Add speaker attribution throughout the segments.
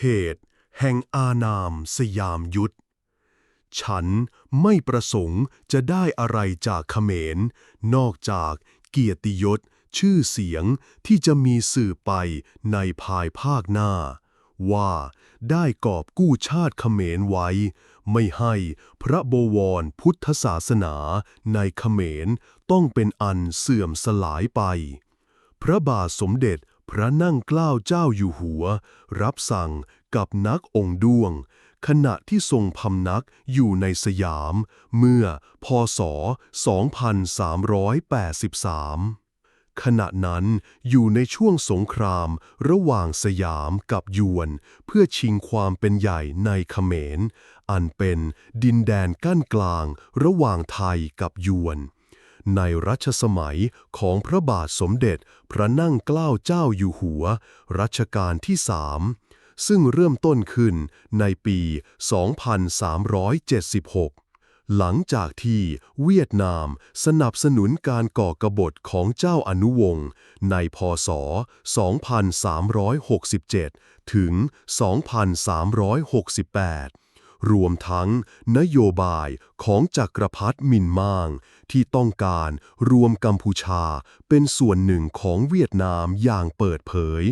Speaker 1: เหตุแห่งอานามสยามยุทธ ฉันไม่ประสงค์จะได้อะไรจากเขมร นอกจากเกียรติยศชื่อเสียงที่จะมีสื่อไปในภายภาคหน้า ว่าได้กอบกู้ชาติเขมรไว้ ไม่ให้พระบวรพุทธศาสนาในเขมรต้องเป็นอันเสื่อมสลายไป พระบาทสมเด็จ พระนั่งเกล้าเจ้าอยู่หัว รับสั่งกับนักองค์ด้วง ขณะที่ทรงพำนักอยู่ในสยาม เมื่อพศ 2383 ขณะนั้นอยู่ในช่วงสงครามระหว่างสยามกับยวน เพื่อชิงความเป็นใหญ่ในเขมร อันเป็นดินแดนกั้นกลางระหว่างไทยกับยวน ในรัชสมัยของพระบาทสมเด็จพระนั่งเกล้าเจ้าอยู่หัว รัชกาลที่สามซึ่งเริ่มต้นขึ้นในปี 2376 หลังจากที่เวียดนามสนับสนุนการก่อกบฏของเจ้าอนุวงศ์ในพศ 2367 ถึง 2368 รวมทั้งนโยบายของจักรพรรดิมินมาง ที่ต้องการรวมกัมพูชาเป็นส่วนหนึ่งของเวียดนามอย่างเปิดเผย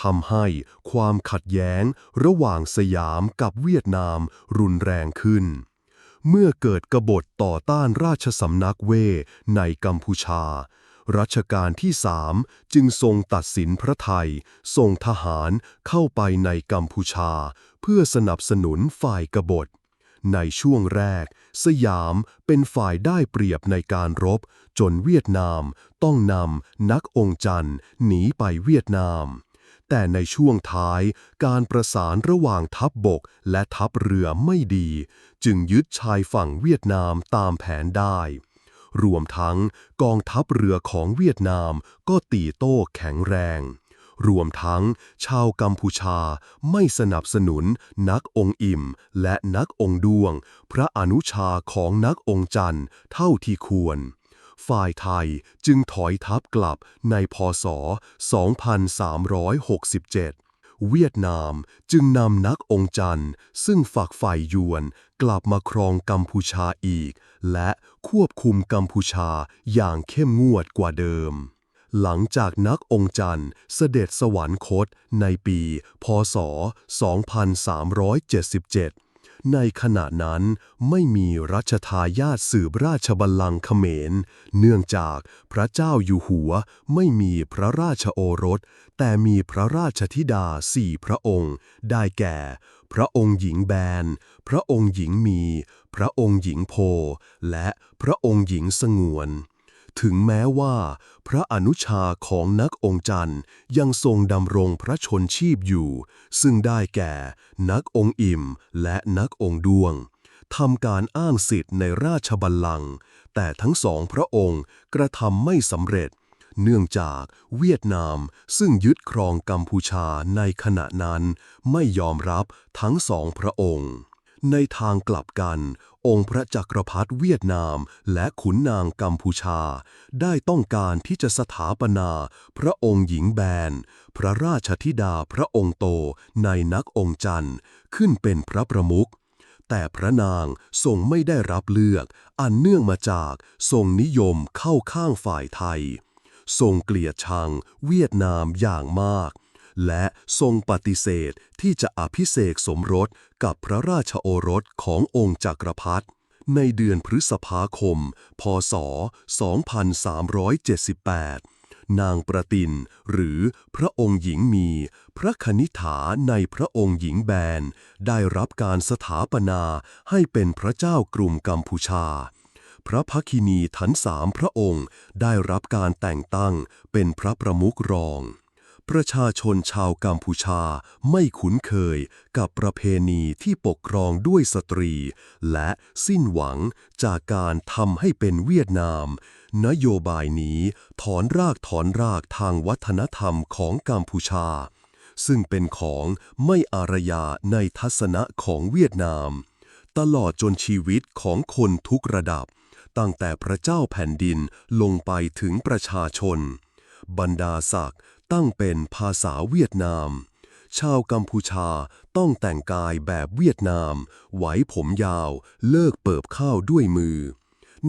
Speaker 1: ทำให้ความขัดแย้งระหว่างสยามกับเวียดนามรุนแรงขึ้น เมื่อเกิดกบฏต่อต้านราชสำนักเว่ในกัมพูชา รัชกาลที่สามจึงทรงตัดสินพระไทย ส่งทหารเข้าไปในกัมพูชา เพื่อสนับสนุนฝ่ายกบฏ ในช่วงแรก สยามเป็นฝ่ายได้เปรียบในการรบ จนเวียดนามต้องนำนักองค์จันทร์หนีไปเวียดนาม แต่ในช่วงท้ายการประสานระหว่างทัพบบกและทัพเรือไม่ดี จึงยึดชายฝั่งเวียดนามตามแผนได้ รวมทั้งกองทัพเรือของเวียดนามก็ตีโต้แข็งแรง รวมทั้งชาวกัมพูชาไม่สนับสนุนนักองค์อิ่ม และนักองค์ดวง พระอนุชาของนักองค์จันทร์เท่าที่ควรฝ่ายไทยจึงถอยทัพกลับในพศ 2367 เวียดนามจึงนำนักองค์จันทร์ซึ่งฝักฝ่ายวน กลับมาครองกัมพูชาอีก และควบคุมกัมพูชาอย่างเข้มงวดกว่าเดิม หลังจากนักองค์จันทร์เสด็จสวรรคตในปี พศ 2377 ในขณะนั้นไม่มีรัชทายาทสืบราชบัลลังก์เขมร เนื่องจากพระเจ้าอยู่หัวไม่มีพระราชโอรส แต่มีพระราชธิดาสี่พระองค์ ได้แก่ พระองค์หญิงแบน พระองค์หญิงมี พระองค์หญิงโพ และพระองค์หญิงสงวน ถึงแม้ว่า พระอนุชาของนักองค์จันทร์ยังทรงดำรงพระชนชีพอยู่ ซึ่งได้แก่ นักองค์อิ่มและนักองค์ดวงทำการอ้างสิทธิ์ในราชบัลลังก์แต่ทั้งสองพระองค์กระทำไม่สำเร็จ เนื่องจากเวียดนามซึ่งยึดครองกัมพูชาในขณะนั้น ไม่ยอมรับทั้งสองพระองค์ ในทางกลับกัน องค์พระจักรพรรดิเวียดนามและขุนนางกัมพูชา ได้ต้องการที่จะสถาปนา พระองค์หญิงแบน พระราชธิดาพระองค์โตในนักองค์จันทร์ ขึ้นเป็นพระประมุขแต่พระนางทรงไม่ได้รับเลือก อันเนื่องมาจากทรงนิยมเข้าข้างฝ่ายไทย ทรงเกลียดชังเวียดนามอย่างมาก และทรงปฏิเสธที่จะอภิเษกสมรสกับพระราชโอรสขององค์จักรพรรดิในเดือนพฤษภาคม พศ 2378 นางประติน หรือพระองค์หญิงมี พระคณิษฐาในพระองค์หญิงแบน ได้รับการสถาปนาให้เป็นพระเจ้ากรุงกัมพูชา พระพักินีทั้งสามพระองค์ได้รับการแต่งตั้งเป็นพระประมุขรอง ประชาชนชาวกัมพูชาไม่คุ้นเคยกับประเพณีที่ปกครองด้วยสตรี และสิ้นหวังจากการทำให้เป็นเวียดนาม นโยบายนี้ถอนรากถอนรากทางวัฒนธรรมของกัมพูชา ซึ่งเป็นของไม่อารยาในทัศนะของเวียดนาม ตลอดจนชีวิตของคนทุกระดับ ตั้งแต่พระเจ้าแผ่นดินลงไปถึงประชาชนบรรดาศักดิ์ ตั้งเป็นภาษาเวียดนาม ชาวกัมพูชาต้องแต่งกายแบบเวียดนามไว้ผมยาว เลิกเปิบข้าวด้วยมือ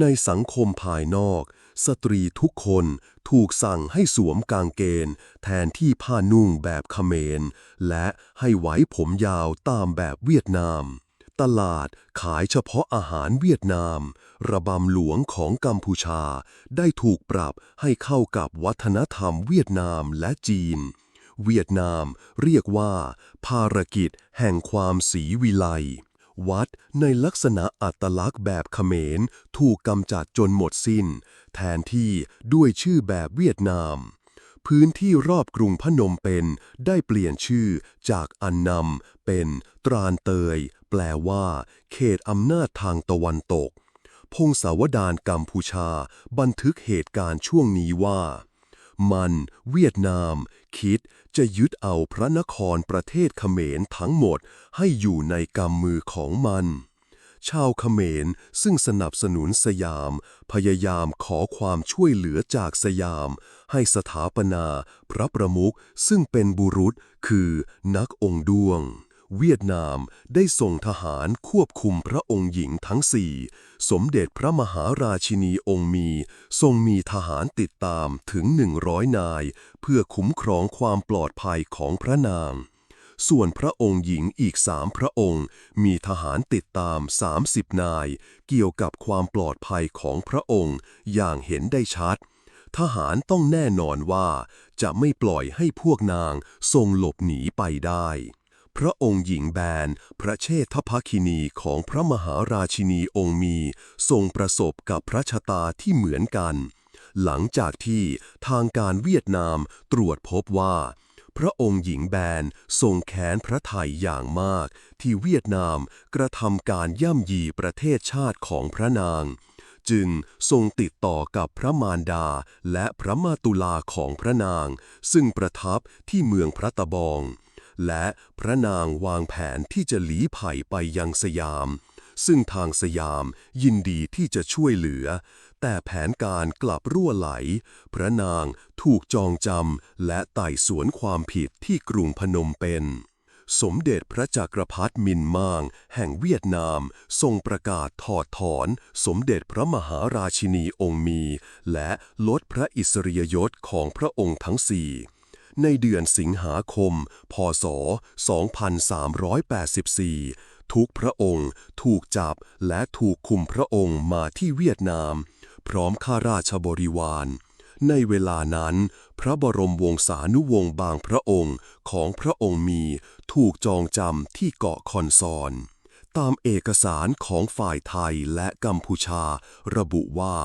Speaker 1: ในสังคมภายนอก สตรีทุกคนถูกสั่งให้สวมกางเกงแทนที่ผ้านุ่งแบบเขมร และให้ไว้ผมยาวตามแบบเวียดนาม ตลาดขายเฉพาะอาหารเวียดนาม ระบำหลวงของกัมพูชา ได้ถูกปรับให้เข้ากับวัฒนธรรมเวียดนามและจีน เวียดนามเรียกว่า ภารกิจแห่งความศรีวิไลวัดในลักษณะอัตลักษณ์แบบเขมร ถูกกำจัดจนหมดสิ้น แทนที่ด้วยชื่อแบบเวียดนาม พื้นที่รอบกรุงพนมเปญได้เปลี่ยนชื่อจากอันนำเป็นตรานเตย แปลว่า เขตอำนาจทางตะวันตก พงศาวดารกัมพูชา บันทึกเหตุการณ์ช่วงนี้ว่า มัน เวียดนาม คิดจะยึดเอาพระนครประเทศเขมรทั้งหมดให้อยู่ในกำมือของมัน ชาวเขมรซึ่งสนับสนุนสยาม พยายามขอความช่วยเหลือจากสยาม ให้สถาปนา พระประมุขซึ่งเป็นบุรุษ คือนักองค์ดวง เวียดนามได้ส่งทหารควบคุมพระองค์หญิงทั้งสี่สมเด็จพระมหาราชินีองค์มี ทรงมีทหารติดตามถึง 100 นาย เพื่อคุ้มครองความปลอดภัยของพระนาง ส่วนพระองค์หญิงอีกสามพระองค์ มีทหารติดตาม 30 นาย เกี่ยวกับความปลอดภัยของพระองค์อย่างเห็นได้ชัด ทหารต้องแน่นอนว่าจะไม่ปล่อยให้พวกนางทรงหลบหนีไปได้พระองค์หญิงแบน พระเชษฐภคินีของพระมหาราชินีองค์มี ทรงประสบกับพระชะตาที่เหมือนกัน หลังจากที่ทางการเวียดนามตรวจพบว่า พระองค์หญิงแบนทรงแค้นพระไทยอย่างมาก ที่เวียดนามกระทำการย่ำยีประเทศชาติของพระนาง จึงทรงติดต่อกับพระมารดาและพระมาตุลาของพระนาง ซึ่งประทับที่เมืองพระตะบอง และพระนางวางแผนที่จะหลีภัยไปยังสยาม ซึ่งทางสยามยินดีที่จะช่วยเหลือ แต่แผนการกลับรั่วไหล พระนางถูกจองจำและไต่สวนความผิดที่กรุงพนมเปญสมเด็จพระจักรพรรดิมินมางแห่งเวียดนาม ทรงประกาศถอดถอน สมเด็จพระมหาราชินีองค์มี และลดพระอิสริยยศของพระองค์ทั้งสี่ในเดือนสิงหาคม พศ 2384 ทุกพระองค์ ถูกจับและถูกคุมพระองค์มาที่เวียดนาม พร้อมข้าราชบริวาร ในเวลานั้น พระบรมวงศานุวงศ์บางพระองค์ของพระองค์มีถูกจองจำที่เกาะคอนซอน ตามเอกสารของฝ่ายไทยและกัมพูชา ระบุว่า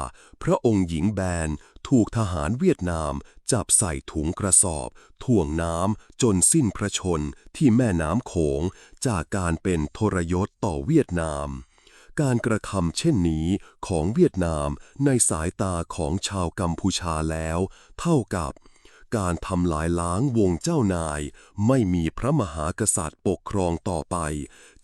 Speaker 1: พระองค์หญิงแบนถูกทหารเวียดนาม จับใส่ถุงกระสอบ ถ่วงน้ำจนสิ้นพระชนที่แม่น้ำโขง จากการเป็นทรยศต่อเวียดนามการกระทำเช่นนี้ของเวียดนามในสายตาของชาวกัมพูชาแล้ว เท่ากับ การทำลายล้างวงเจ้านาย ไม่มีพระมหากษัตริย์ปกครองต่อไป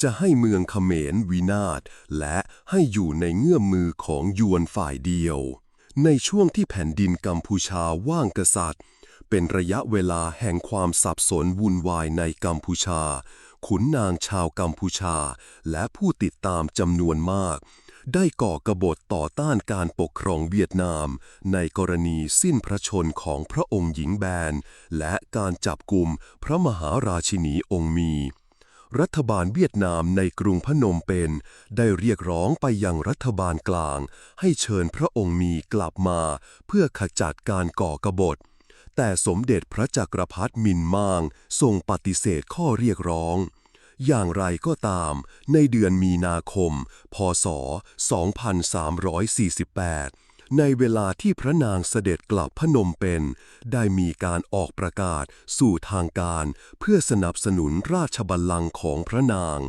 Speaker 1: จะให้เมืองเขมรวินาศและให้อยู่ในเงื่อมมือของยวนฝ่ายเดียว ในช่วงที่แผ่นดินกัมพูชาว่างกษัตริย์ เป็นระยะเวลาแห่งความสับสนวุ่นวายในกัมพูชา ขุนนางชาวกัมพูชา และผู้ติดตามจำนวนมาก ได้ก่อกบฏต่อต้านการปกครองเวียดนาม ในกรณีสิ้นพระชนของพระองค์หญิงแบน และการจับกลุ่มพระมหาราชินีองค์มี รัฐบาลเวียดนามในกรุงพนมเปญได้เรียกร้องไปยังรัฐบาลกลาง ให้เชิญพระองค์มีกลับมา เพื่อขจัดการก่อกบฏแต่สมเด็จพระจักรพรรดิมินมางทรงปฏิเสธข้อเรียกร้อง อย่างไรก็ตาม ในเดือนมีนาคม พศ 2348 ในเวลาที่พระนางเสด็จกลับพนมเป็น ได้มีการออกประกาศสู่ทางการ เพื่อสนับสนุนราชบัลลังก์ของพระนาง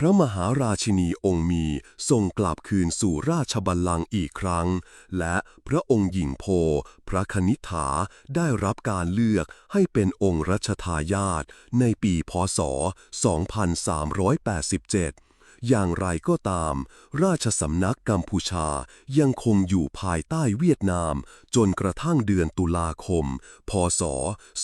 Speaker 1: พระมหาราชินีองค์มีทรงกลับคืนสู่ราชบัลลังก์อีกครั้ง และพระองค์หญิงโพ พระคณิษฐาได้รับการเลือกให้เป็นองค์รัชทายาทในปีพศ 2387อย่างไรก็ตาม ราชสำนักกัมพูชายังคงอยู่ภายใต้เวียดนาม จนกระทั่งเดือนตุลาคม พศ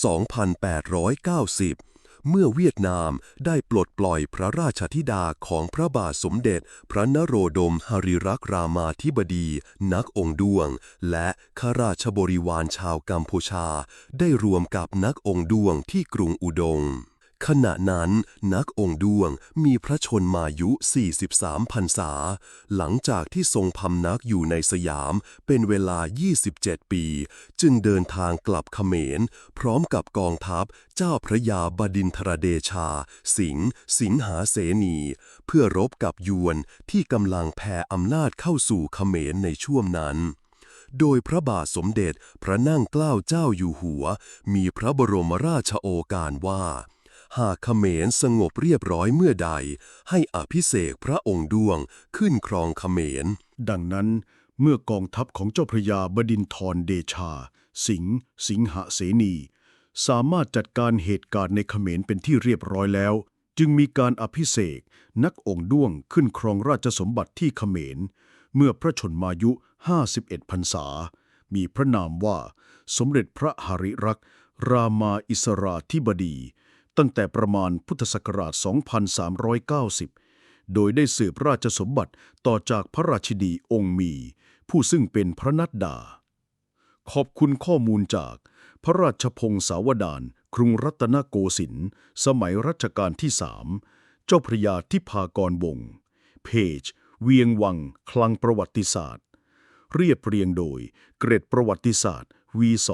Speaker 1: 2890 เมื่อเวียดนามได้ปลดปล่อยพระราชธิดาของพระบาทสมเด็จ พระนโรดมหริรักษ์รามาธิบดี นักองค์ดวง และข้าราชบริวารชาวกัมพูชา ได้รวมกับนักองค์ดวงที่กรุงอุดง ขณะนั้นนักองค์ดวงมีพระชนมายุ 43พรรษา หลังจากที่ทรงพำนักอยู่ในสยามเป็นเวลา 27 ปี จึงเดินทางกลับเขมร พร้อมกับกองทัพเจ้าพระยาบดินทรเดชา สิงห์สิงหาเสนี เพื่อรบกับยวนที่กำลังแผ่อำนาจเข้าสู่เขมรในช่วงนั้นโดยพระบาทสมเด็จพระนั่งเกล้าเจ้าอยู่หัว มีพระบรมราชโอการว่า หากเขมรสงบเรียบร้อยเมื่อใด ให้อภิเษกพระองค์ดวงขึ้นครองเขมร
Speaker 2: ดังนั้นเมื่อกองทัพของเจ้าพระยาบดินทรเดชา สิงห์สิงหเสนี สามารถจัดการเหตุการณ์ในเขมรเป็นที่เรียบร้อยแล้ว จึงมีการอภิเษกนักองค์ด้วงขึ้นครองราชสมบัติที่เขมร เมื่อพระชนมายุ 51พรรษา มีพระนามว่า สมเด็จพระหริรักษ์รามาอิสราธิบดี ตั้งแต่ประมาณพุทธศักราช 2390 โดยได้สืบราชสมบัติต่อจากพระราชินีองค์มี ผู้ซึ่งเป็นพระนัดดา ขอบคุณข้อมูลจากพระราชพงศาวดารกรุงรัตนโกสินทร์สมัยรัชกาลที่สามเจ้าพระยาทิพากรวงเพจ เวียงวัง คลังประวัติศาสตร์ เรียบเรียงโดยเกรดประวัติศาสตร์ V2